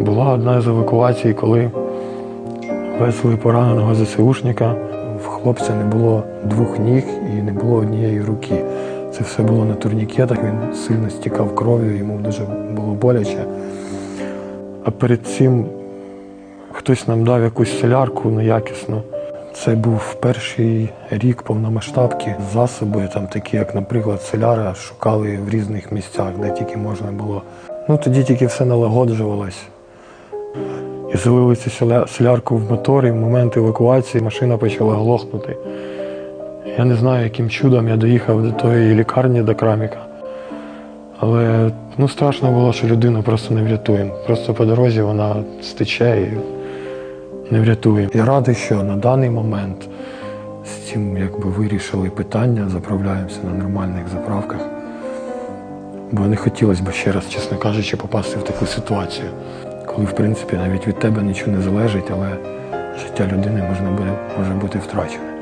Була одна з евакуацій, коли везли пораненого ЗСУшника. В хлопця не було двох ніг і не було однієї руки. Це все було на турнікетах, він сильно стікав кров'ю, йому дуже було боляче. А перед цим хтось нам дав якусь солярку неякісну. Це був перший рік повномасштабки. Засоби, там такі, як, наприклад, соляра, шукали в різних місцях, де тільки можна було. Ну тоді тільки все налагоджувалось. І залили цю в мотор, і в момент евакуації машина почала глохнути. Я не знаю, яким чудом я доїхав до тої лікарні, до Краміка. Але ну, страшно було, що людину просто не врятуємо. Просто по дорозі вона стече і не врятуємо. Я радий, що на даний момент з цим якби вирішили питання, заправляємося на нормальних заправках. Бо не хотілося б ще раз, чесно кажучи, попасти в таку ситуацію, коли, в принципі, навіть від тебе нічого не залежить, але життя людини можна буде, може бути втрачене.